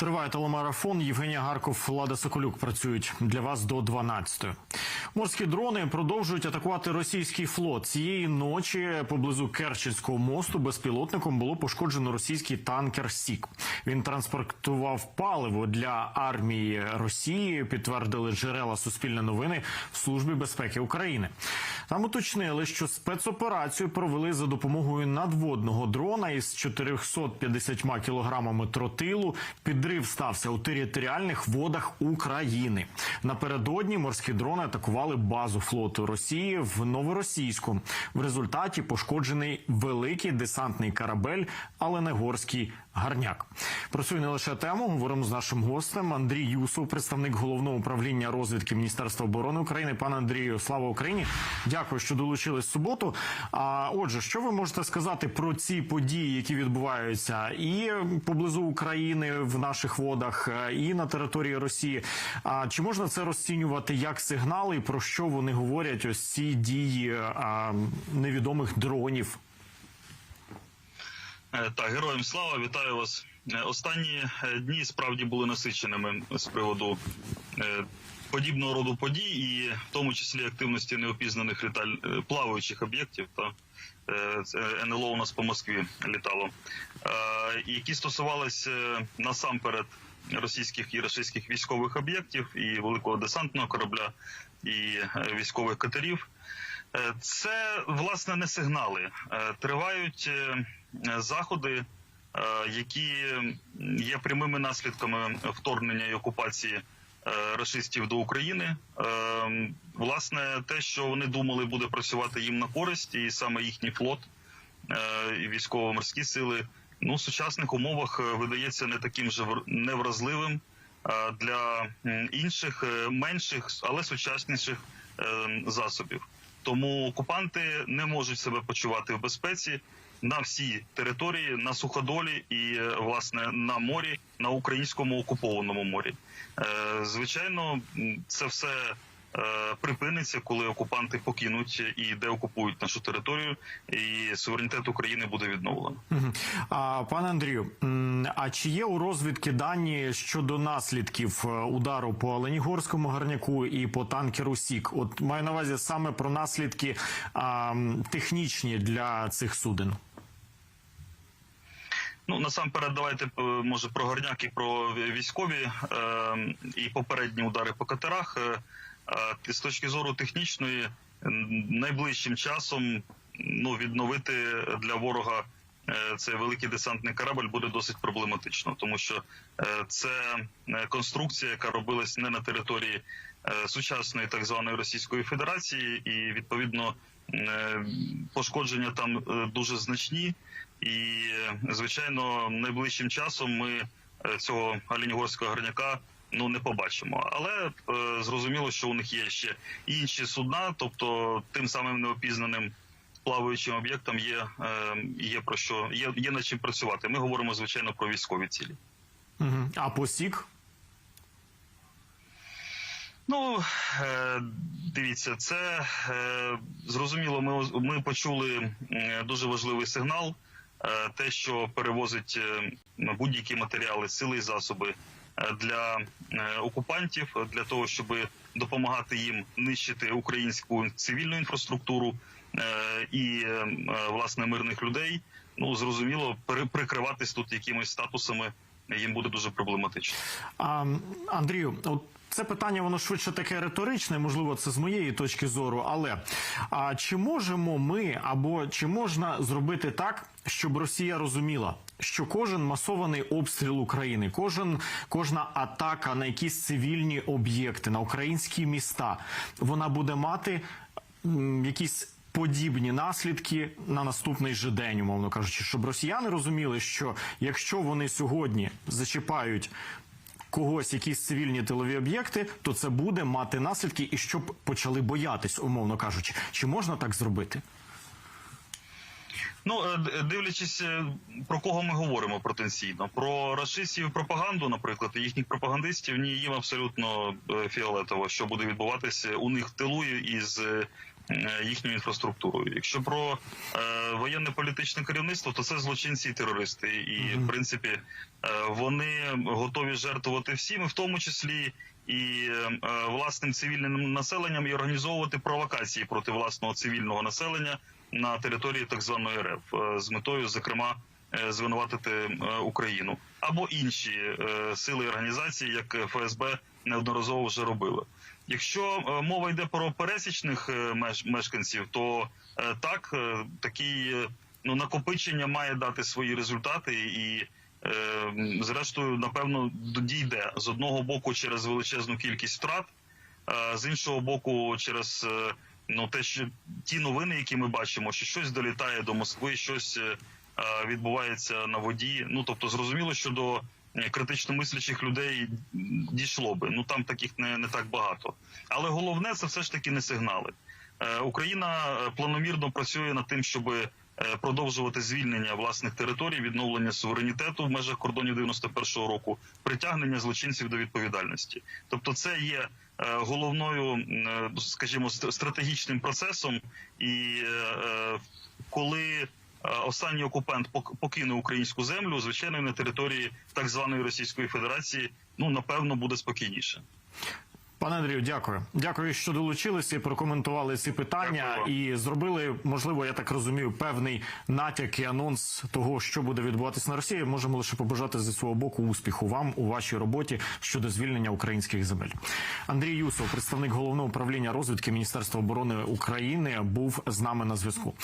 Триває телемарафон. Євгенія Гарков, Влада Соколюк працюють для вас до 12-ї. Морські дрони продовжують атакувати російський флот. Цієї ночі поблизу Керченського мосту безпілотником було пошкоджено російський танкер Сік. Він транспортував паливо для армії Росії. Підтвердили джерела Суспільне новини в службі безпеки України. Там уточнили, що спецоперацію провели за допомогою надводного дрона із 450 кілограмами тротилу. Підрив стався у територіальних водах України. Напередодні морські дрони атакували базу флоту Росії в Новоросійську. В результаті пошкоджений великий десантний корабель, але не горський гарняк. Про цю не лише тему говоримо з нашим гостем Андрій Юсов, представник головного управління розвідки Міністерства оборони України. Пане Андрію, слава Україні! Дякую, що долучились в суботу. А отже, що ви можете сказати про ці події, які відбуваються і поблизу України в наших водах, е, і на території Росії? А чи можна це розцінювати як сигнали, і про що вони говорять? Ось ці дії а, невідомих дронів? Е, Так, героям слава, вітаю вас. Е, Останні е, дні справді були насиченими з приводу е, подібного роду подій, і в тому числі активності неопізнаних літаль плаваючих об'єктів. Та НЛО у нас по Москві літало, які стосувалися насамперед російських і російських військових об'єктів, і великого десантного корабля, і військових катерів. Це власне не сигнали. Тривають заходи, які є прямими наслідками вторгнення і окупації е, рашистів до України. Е, Власне, те, що вони думали, буде працювати їм на користь, і саме їхній флот е, і військово-морські сили ну в сучасних умовах е, видається не таким же вр- невразливим е, для інших е, менших, але сучасніших е, засобів. Тому окупанти не можуть себе почувати в безпеці на всій території, на суходолі і е, власне на морі, на українському окупованому морі. Е, Звичайно, це все е, припиниться, коли окупанти покинуть і деокупують нашу територію, і суверенітет України буде відновлено. А пане Андрію, а чи є у розвідки дані щодо наслідків удару по Оленігорському гарняку і по танкеру Сік? От маю на увазі саме про наслідки а, технічні для цих суден. Ну насамперед, давайте е, може про горняк і про військові е, і попередні удари по катерах. Е, з точки зору технічної, найближчим часом ну відновити для ворога. е, Цей великий десантний корабль буде досить проблематично, тому що е, це конструкція, яка робилась не на території сучасної так званої Російської Федерації, і відповідно пошкодження там е, дуже значні. І е, звичайно, найближчим часом ми е, цього Оленігорського горняка ну не побачимо. Але е, зрозуміло, що у них є ще інші судна, тобто тим самим неопізнаним плаваючим об'єктам є, е, є про що є, є над чим працювати. Ми говоримо звичайно про військові цілі. А по Сік? Ну е, дивіться, це е, зрозуміло. Ми ми почули дуже важливий сигнал. е, Те, що перевозить будь-які матеріали, сили і засоби для окупантів, для того, щоб допомагати їм нищити українську цивільну інфраструктуру і власне мирних людей. Ну зрозуміло, прикриватись тут якимись статусами їм буде дуже проблематично. А, Андрію, от це питання воно швидше таке риторичне, можливо, це з моєї точки зору. Але а чи можемо ми або чи можна зробити так, щоб Росія розуміла, що кожен масований обстріл України, кожен кожна атака на якісь цивільні об'єкти, на українські міста, вона буде мати м, якісь. Подібні наслідки на наступний же день, умовно кажучи, щоб росіяни розуміли, що якщо вони сьогодні зачіпають когось якісь цивільні тилові об'єкти, то це буде мати наслідки, і щоб почали боятись, умовно кажучи, чи можна так зробити? Ну, е, дивлячись, е, про кого ми говоримо потенційно. Про рашистів пропаганду, наприклад, їхніх пропагандистів, ні, їм абсолютно е, фіолетово, що буде відбуватися у них в тилу із їхню інфраструктуру. Якщо про е, воєнне політичне керівництво, то це злочинці і терористи. І в принципі е, вони готові жертвувати всім, в тому числі і е, власним цивільним населенням, і організовувати провокації проти власного цивільного населення на території так званої РФ е, з метою, зокрема. е, Звинуватити е, Україну або інші е, сили і організації, як ФСБ неодноразово вже робили. Якщо е, мова йде про пересічних е, мешканців, то е, так такі ну накопичення має дати свої результати, і зрештою, напевно, дійде з одного боку через величезну кількість втрат, а з іншого боку, через ну те, що ті новини, які ми бачимо, що щось долітає до Москви, щось відбувається на воді. Ну тобто, зрозуміло, що до критично мислячих людей дійшло би. Ну там таких не, не так багато. Але головне це все ж таки не сигнали. Е, Україна е, планомірно працює над тим, щоб продовжувати звільнення власних територій, відновлення суверенітету в межах кордонів 91-го року, притягнення злочинців до відповідальності. Тобто, це є е, головною, е, скажімо, стратегічним процесом, і е, е, коли е, останній окупант пок- покине українську землю, звичайно, на території так званої Російської Федерації, ну напевно, буде спокійніше. Пане Андрію, дякую. Дякую, що долучилися і прокоментували ці питання Дякую і зробили, можливо, я так розумію, певний натяк і анонс того, що буде відбуватися на Росії. Можемо лише побажати зі свого боку успіху вам у вашій роботі щодо звільнення українських земель. Андрій Юсов, представник головного управління розвідки Міністерства оборони України, був з нами на зв'язку.